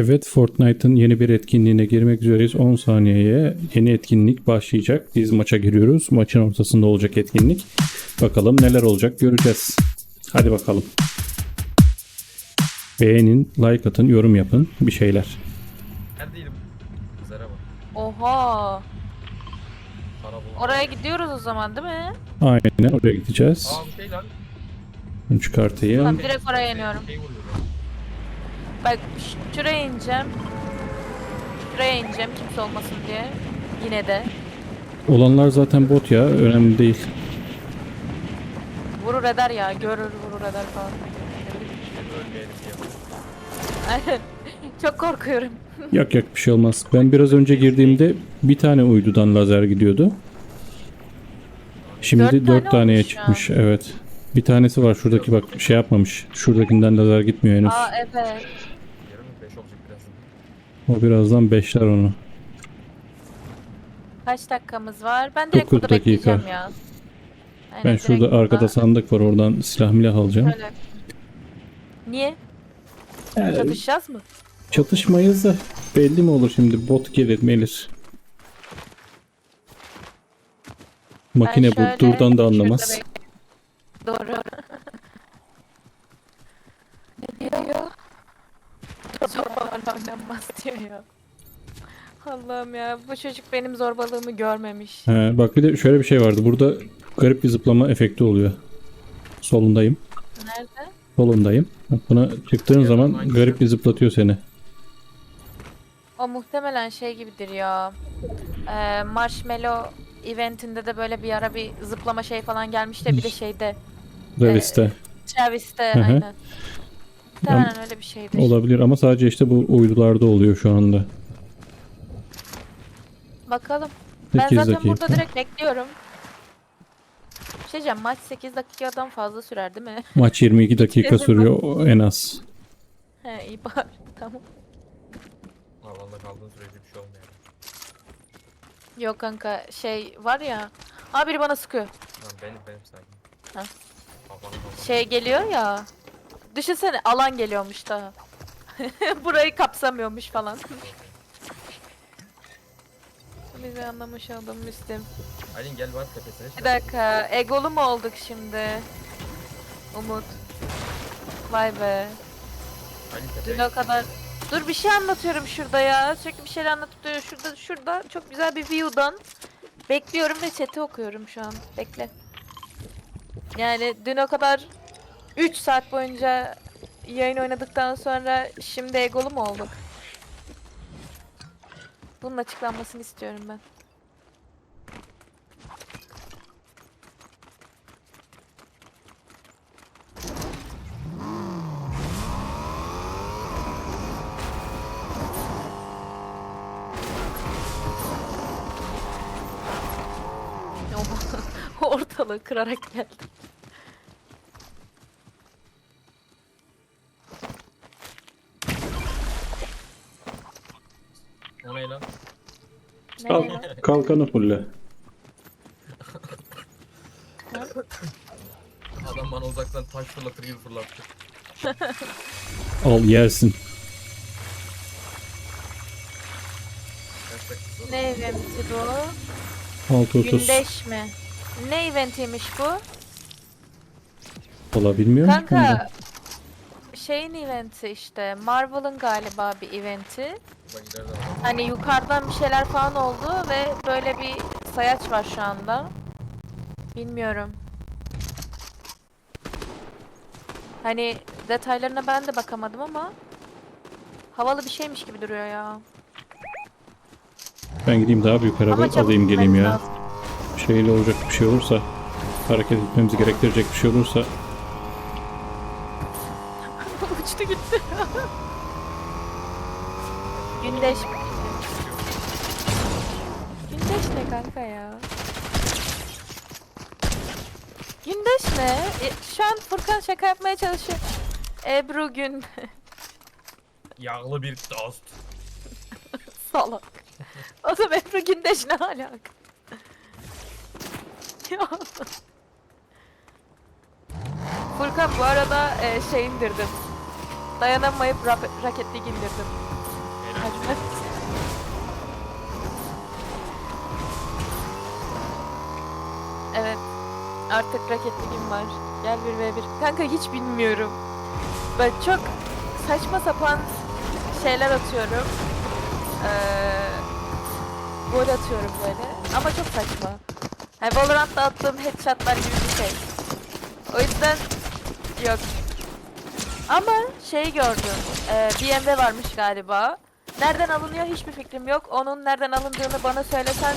Evet Fortnite'ın yeni bir etkinliğine girmek üzereyiz. 10 saniyeye yeni etkinlik başlayacak. Biz maça giriyoruz. Maçın ortasında olacak etkinlik. Bakalım neler olacak göreceğiz. Hadi bakalım. Beğenin, like atın, yorum yapın. Bir şeyler. Değilim. Kızlara bak. Oha. Para. Oraya gidiyoruz o zaman değil mi? Aynen oraya gideceğiz. Aa bu şey lan. Bunu çıkartayım. Tamam direkt oraya iniyorum. Şey vuruyor. Bak şuraya ineceğim. Şuraya ineceğim kimse olmasın diye. Yine de. Olanlar zaten bot ya. Önemli değil. Vurur eder ya. Görür vurur eder falan. Çok korkuyorum. Yak yak bir şey olmaz. Ben biraz önce girdiğimde bir tane uydudan lazer gidiyordu. Şimdi Dört dört, tane taneye ya. çıkmış. Evet. Bir tanesi var şuradaki bak şey yapmamış. Şuradakinden lazer gitmiyor henüz. Aa evet. Yarın 5 olacak birazdan. O birazdan beşler onu. Kaç dakikamız var? Ben direkt Dokuz burada dakika. bekleyeceğim ya. Aynen, Ben şurada burada. arkada sandık var oradan silah milah alacağım. Şöyle. Niye? Yani Çatışacağız mı? çatışmayız da belli mi olur şimdi bot gelir melir. Makine bu durdan da anlamaz. Doğru. ne diyor ya? Zorbalarla oynanmaz diyor ya. Allah'ım ya bu çocuk benim zorbalığımı görmemiş. He, bak bir de şöyle bir şey vardı. Burada garip bir zıplama efekti oluyor. Solundayım. Nerede? Solundayım. Bak buna çıktığın Ya, zaman garip bir zıplatıyor seni. O muhtemelen şey gibidir ya. Ee, Marshmallow eventinde de böyle bir ara bir zıplama şey falan gelmişti bir de şeyde. Travis'te Hı hı. aynen. Muhtemelen öyle bir şeydir. Olabilir ama sadece işte bu uydularda oluyor şu anda. Bakalım. Ben 8 zaten dakika. burada direkt bekliyorum. Bir şey diyeceğim maç 8 dakikadan fazla sürer değil mi? Maç 22 dakika sürüyor o en az. He iyi bari tamam. Alanda kaldığın sürece bir şey olmuyor. Yok kanka şey var ya. Aa biri bana sıkıyor. Lan benim benim sakin. Ha. Kafanı. Şey geliyor ya. Düşünsene alan geliyormuş daha. Burayı kapsamıyormuş falan. Bizi anlamış oldum Müslüm. Aylin gel bak tepesine Bir dakika egolu mu olduk şimdi? Umut. Vay be. Aylin Dün o kadar... Dur bir şey anlatıyorum şurada ya. Sürekli bir şeyler anlatıp duruyor. Şurada şurada çok güzel bir view'dan bekliyorum ve chat'i okuyorum şu an. Bekle. Yani dün o kadar 3 saat boyunca yayın oynadıktan sonra şimdi egolu mu olduk? Bunun açıklanmasını istiyorum ben. Ortalığı kırarak geldim. Kalkanı fulle. Adam bana uzaktan taş fırlatır gibi fırlattı. Al yersin. Ne eventi bu? 6.30 Gündeş mi? Ne eventiymiş bu? Valla bilmiyorum. ki. Kanka şeyin eventi işte Marvel'ın galiba bir eventi. Var. Hani yukarıdan bir şeyler falan oldu ve böyle bir sayaç var şu anda. Bilmiyorum. Hani detaylarına ben de bakamadım ama havalı bir şeymiş gibi duruyor ya. Ben gideyim daha büyük araba Ama çabuk alayım geleyim gitmemiz ya. lazım. Şeyle olacak bir şey olursa hareket etmemizi gerektirecek bir şey olursa Uçtu gitti. Gündeş. Kanka ya? Gündeş ne? E, şu an Furkan şaka yapmaya çalışıyor. Ebru gün Yağlı bir dost. salak. O da Ebru Gündeş ne alaka? ya. Furkan bu arada e, şey indirdim. Dayanamayıp ra- League indirdim. Evet. Artık raket ligim var. Gel 1v1. Kanka hiç bilmiyorum. Ben çok saçma sapan şeyler atıyorum. Ee, gol atıyorum böyle. Ama çok saçma. Yani Valorant'ta attığım headshotlar gibi bir şey. O yüzden yok. Ama şey gördüm. Ee, BMW varmış galiba. Nereden alınıyor hiçbir fikrim yok. Onun nereden alındığını bana söylesen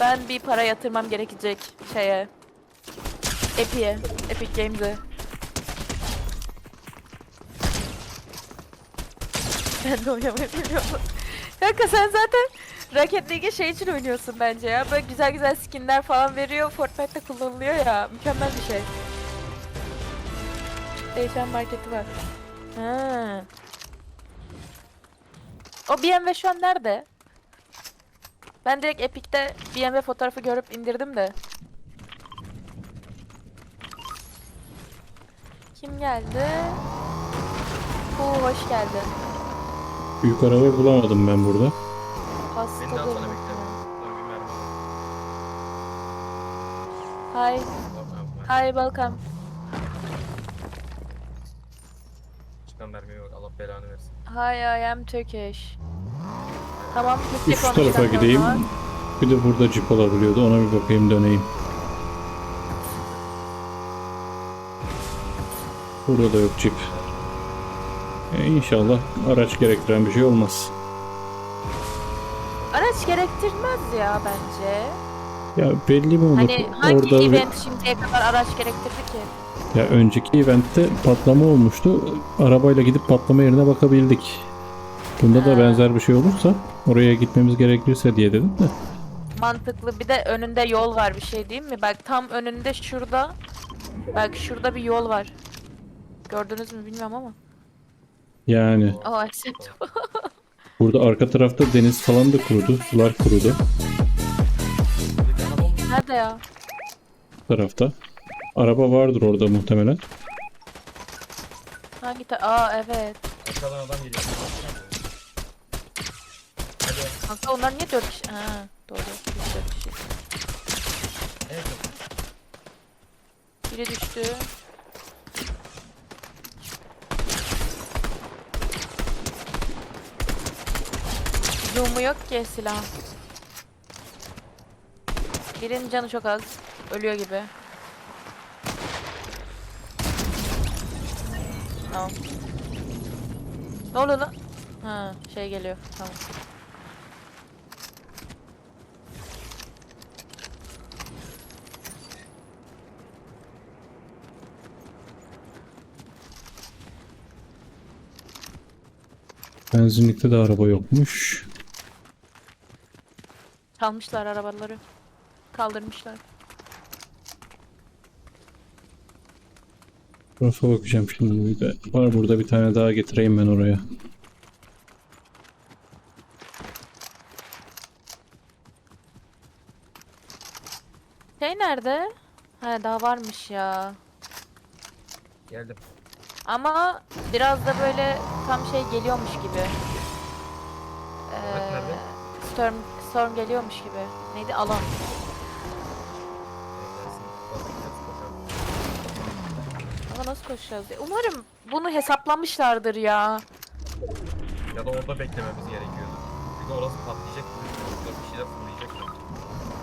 ben bir para yatırmam gerekecek şeye. Epic'e. Epic Games'e. Ben de oynamayı bilmiyorum. Kanka sen zaten Rocket League'e şey için oynuyorsun bence ya. Böyle güzel güzel skinler falan veriyor. Fortnite'da kullanılıyor ya. Mükemmel bir şey. Değişen marketi var. Ha. O BMW şu an nerede? Ben direkt Epic'te BMW fotoğrafı görüp indirdim de. Kim geldi? Oo hoş geldin. Büyük arabayı bulamadım ben burada. Hasta Beni de alsana durumda. bekle. Dur bir mermi alayım. Hi. Ben- Hi welcome. Çıkan mermi yok. Allah belanı versin. Hi I am Turkish. Tamam konuşacağım tarafa gideyim. Bir de burada cip olabiliyordu. Ona bir bakayım döneyim. Burada da yok cip. E, inşallah araç gerektiren bir şey olmaz. Araç gerektirmez ya bence. Ya belli mi olur? Hani hangi Orada event şimdiye kadar araç gerektirdi ki? ya önceki eventte patlama olmuştu. Arabayla gidip patlama yerine bakabildik. Bunda da Ha. benzer bir şey olursa oraya gitmemiz gerekirse diye dedim de. Mantıklı bir de önünde yol var bir şey değil mi? Bak tam önünde şurada. Bak şurada bir yol var. Gördünüz mü bilmiyorum ama. Yani Oh accept. burada arka tarafta deniz falan da kurudu. Sular kurudu. Nerede ya? bu tarafta. Araba vardır orada muhtemelen. Hangi ta- Aa evet. Arkadan adam geliyor. Kanka onlar niye dört kişi? Ha doğru. Biz dört kişi. Evet. Biri düştü. Zoom'u yok ki silah. Birinin canı çok az. Ölüyor gibi. Tamam. Ne oluyor lan? Ha, şey geliyor. Tamam. Benzinlikte de araba yokmuş. Çalmışlar arabaları. Kaldırmışlar. Tarafa bakacağım şimdi bir de. Var burada bir tane daha getireyim ben oraya. Şey nerede? Ha daha varmış ya. Geldim. Ama biraz da böyle tam şey geliyormuş gibi. Nerede? Storm, storm geliyormuş gibi. Neydi? Alan. Ama nasıl koşacağız diye. Umarım bunu hesaplamışlardır ya. Ya da orada beklememiz gerekiyordu. De orası patlayacak. Burada bir şeyler fırlayacak.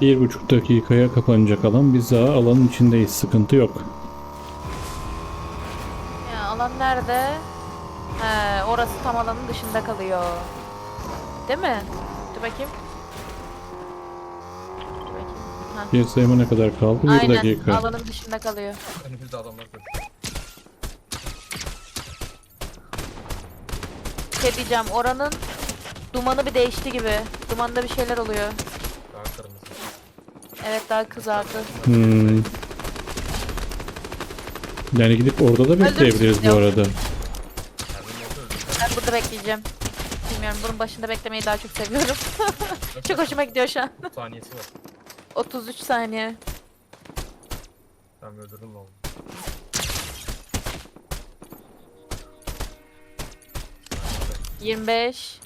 Bir buçuk dakikaya kapanacak alan. Biz daha alanın içindeyiz. Sıkıntı yok. Ya alan nerede? He, orası tam alanın dışında kalıyor. Değil mi? Dur bakayım. Dur bakayım. Ha. Bir sayıma ne kadar kaldı? Bir Aynen dakika. alanın dışında kalıyor. Önümüzde adamlar koşuyor. Şey diyeceğim oranın dumanı bir değişti gibi. Dumanda bir şeyler oluyor. Daha kırmızı. Evet daha kızardı. Hmm. Yani gidip orada da bekleyebiliriz bu Yok. arada burada bekleyeceğim. Bilmiyorum bunun başında beklemeyi daha çok seviyorum. çok hoşuma gidiyor şu an. Saniyesi var. 33 saniye. Tamam öldürdüm oğlum. Yirmi beş.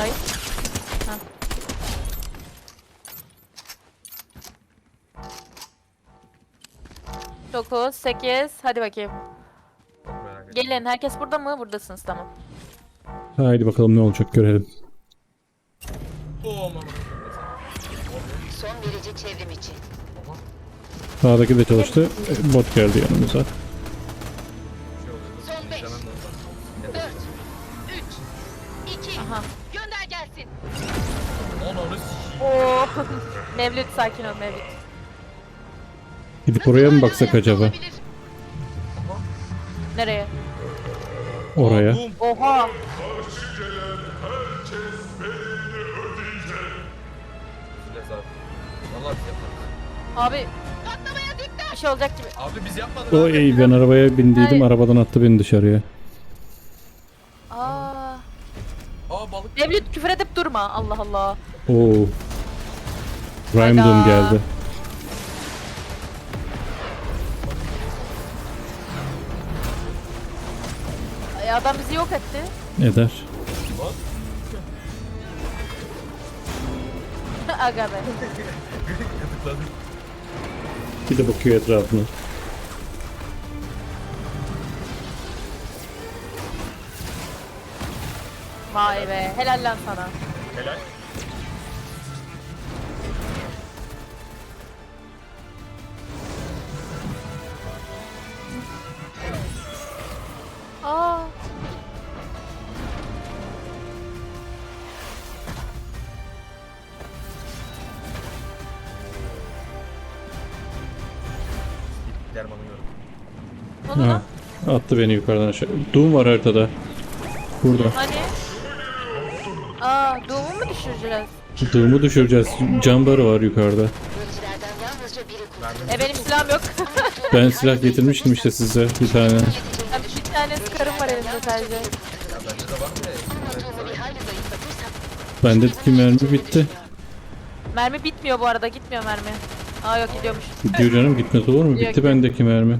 Ay. 9, 8. Hadi bakayım. Gelin. Herkes burada mı? Buradasınız. Tamam. Haydi bakalım ne olacak görelim. Son derece çevrim içi. Sağdaki de çalıştı. E, bot geldi yanımıza. Son 5, 4, 3, 2, gönder gelsin. Oo. Oh. Mevlüt sakin ol Mevlüt. Gidip oraya mı baksak acaba? Nereye? Oraya. Oha. Abi. Bir şey olacak gibi. Abi biz yapmadık O iyi ben arabaya bindiydim Hayır. arabadan attı beni dışarıya. Aa. Aa balık. Mevlüt küfür edip durma. Allah Allah. Oo. Rhyme Doom Hayda. geldi. Ay, adam bizi yok etti. Eder. Aga be. Bir de bakıyor etrafına. Vay be. Helal lan sana. Helal. Attı beni yukarıdan aşağı. Doom var haritada. Burada. Hani? Aa, doğumu mu düşüreceğiz? Doom'u düşüreceğiz. Cambarı var yukarıda. E benim silahım yok. Ben silah getirmiştim işte size bir tane. Abi bir tane skarım var elimde sadece. Bende Bendeki mermi bitti. Mermi bitmiyor bu arada. Gitmiyor mermi. Aa yok gidiyormuş. Gidiyor canım gitmez olur mu? Bitti bendeki mermi.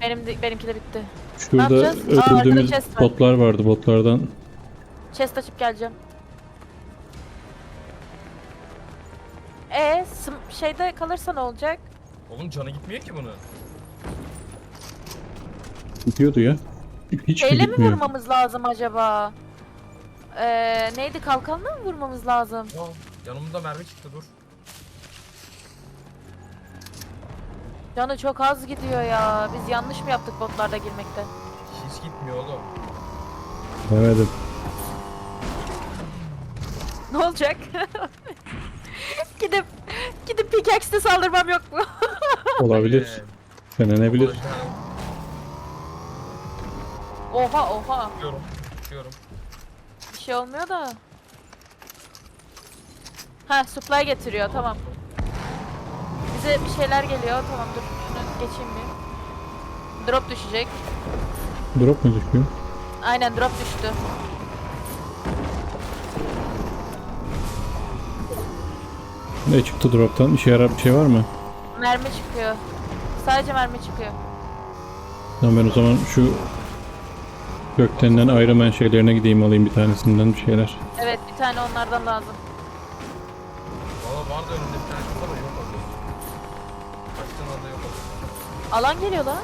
Benim de, benimki de bitti. Şurada yapacağız? Aa, arkada öldürdüğümüz chest var. botlar vardı botlardan. Chest açıp geleceğim. E şeyde kalırsa ne olacak? Oğlum canı gitmiyor ki bunun. Gidiyordu ya. Hiç mi Şeyle mi gitmiyor? vurmamız lazım acaba? Ee, neydi kalkanla mı vurmamız lazım? Aa, yanımda mermi çıktı dur. Canı çok az gidiyor ya. Biz yanlış mı yaptık botlarda girmekte? Hiç gitmiyor oğlum. Demedim. Ne olacak? gidip gidip pickaxe'de saldırmam yok mu? Olabilir. Denenebilir. Oha oha. Uçuyorum. Uçuyorum. Bir şey olmuyor da. Ha supply getiriyor tamam. Bize bir şeyler geliyor tamam dur şunu geçeyim bir. Drop düşecek. Drop mu düşüyor? Aynen drop düştü. Ne çıktı drop'tan? İşe yarar bir şey var mı? Mermi çıkıyor. Sadece mermi çıkıyor. Tamam ben o zaman şu gökdenilen Iron Man şeylerine gideyim alayım bir tanesinden bir şeyler. Evet bir tane onlardan lazım. Valla vardı önümde bir tane Alan geliyor lan.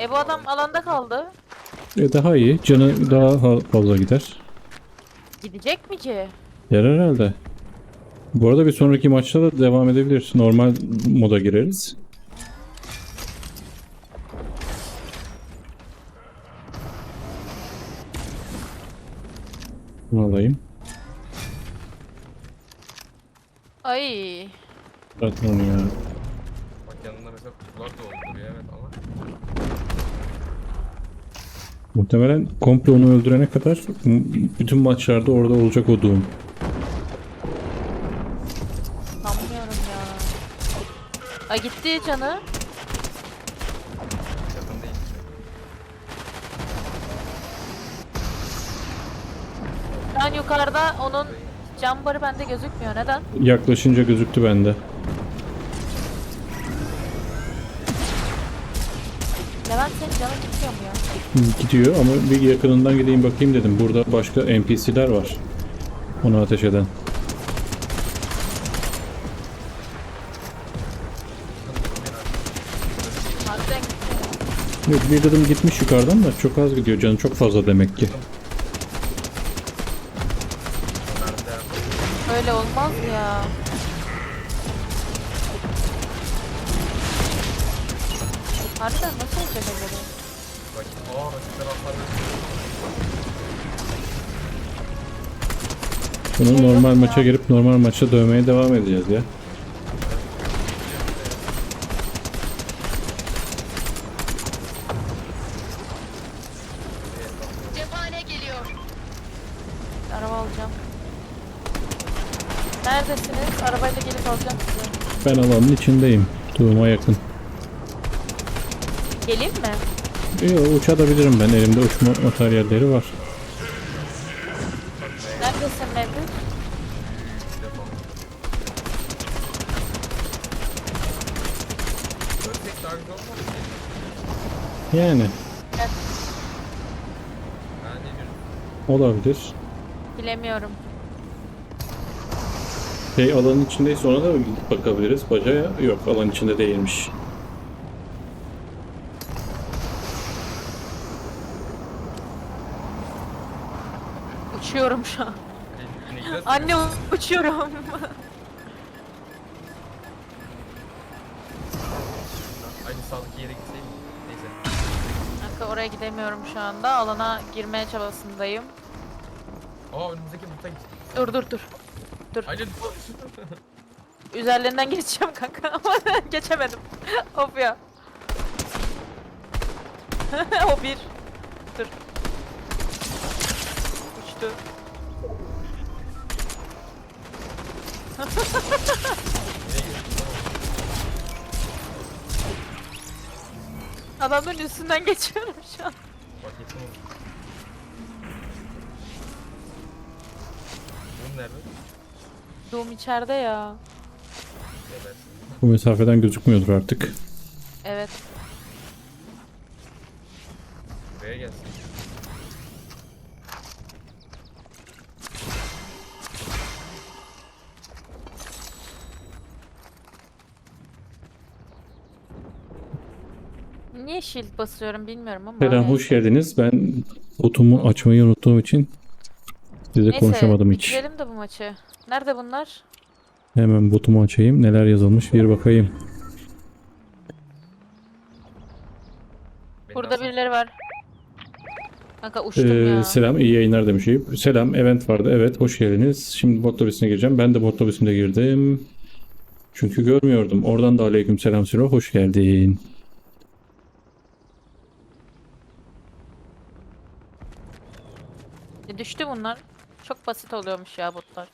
E bu adam alanda kaldı. E daha iyi. Canı daha ha- fazla gider. Gidecek mi ki? Yer herhalde. Bu arada bir sonraki maçta da devam edebilir. Normal moda gireriz. Bunu alayım. Ay. Zaten onu ya. Bak yanında mesela kutular da oldu ya evet ama. Muhtemelen komple onu öldürene kadar bütün maçlarda orada olacak o Doom. Sanmıyorum ya. Ay gitti canı. Yakın değil. Şu an yukarıda onun cam barı bende gözükmüyor. Neden? Yaklaşınca gözüktü bende. Gitmiyor mu ya? Gidiyor ama bir yakınından gideyim bakayım dedim. Burada başka NPC'ler var. Onu ateş eden. Harbiden gitmiyor. Yok bir adım gitmiş yukarıdan da çok az gidiyor. Canı çok fazla demek ki. Öyle olmaz ya. Harbiden nasıl olacak acaba? Aa rakipler hasar veriyor. Bunu normal maça girip normal maçta dövmeye devam edeceğiz ya. Cephane geliyor. Araba alacağım. Neredesiniz? Arabayla gelip alacağım sizi. Ben alanın içindeyim. Doğuma yakın. Geleyim mi? Yo, uçabilirim ben. Elimde uçma materyalleri var. Neredesin Mevlüt? Yani diyorum? olabilir. Bilemiyorum. Şey alanın içindeyse ona da bakabiliriz? Bacaya yok alan içinde değilmiş. Uçuyorum şu an. Anne uçuyorum. Aynı sağdaki yere gitseydim. Neyse. Kanka oraya gidemiyorum şu anda. Alana girmeye çabasındayım. Aa önümüzdeki buta git. Dur dur dur. Aynen. Üzerlerinden geçeceğim kanka ama geçemedim. of ya. o bir. Dur. Uçtu. Adamın üstünden geçiyorum şu an. Bunun nerede? Doğum içeride ya. Bu mesafeden gözükmüyordur artık. Evet. Buraya gelsin. Niye shield basıyorum bilmiyorum ama. Selam hoş geldiniz. Ben botumu açmayı unuttuğum için size Neyse, konuşamadım hiç. bitirelim de bu maçı. Nerede bunlar? Hemen botumu açayım. Neler yazılmış bir bakayım. Beni Burada alsana. birileri var. Kanka uçtum Ee, ya. selam iyi yayınlar demiş Eyüp. Selam event vardı. Evet hoş geldiniz. Şimdi bot lobisine gireceğim. Ben de bot lobisine girdim. Çünkü görmüyordum. Oradan da aleyküm selam Siro. Hoş geldin. Düştü bunlar. Çok basit oluyormuş ya botlar.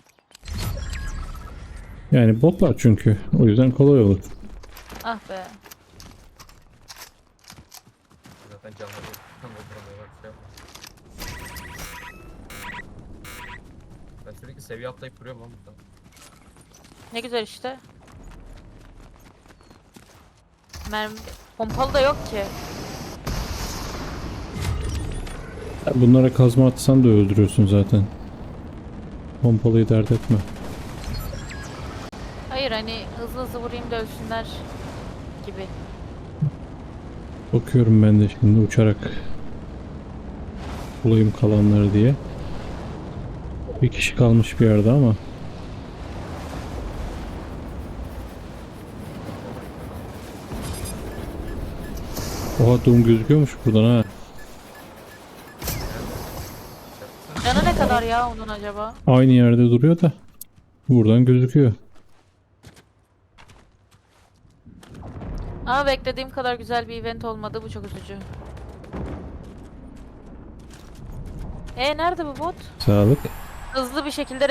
Yani botlar çünkü. O yüzden kolay olur. Ah be. Zaten. Şey. Ben sürekli seviye atlayıp duruyorum lan burada. Ne güzel işte. Mermi pompalı da yok ki. Bunlara kazma atsan da öldürüyorsun zaten. Pompalıyı dert etme. Hayır hani hızlı hızlı vurayım da ölsünler gibi. Bakıyorum ben de şimdi uçarak bulayım kalanları diye. Bir kişi kalmış bir yerde ama. Oha Doom gözüküyormuş buradan ha. Ya onun acaba? Aynı yerde duruyor da buradan gözüküyor. Ama beklediğim kadar güzel bir event olmadı. Bu çok üzücü. E nerede bu bot? Sağlık. Hızlı bir şekilde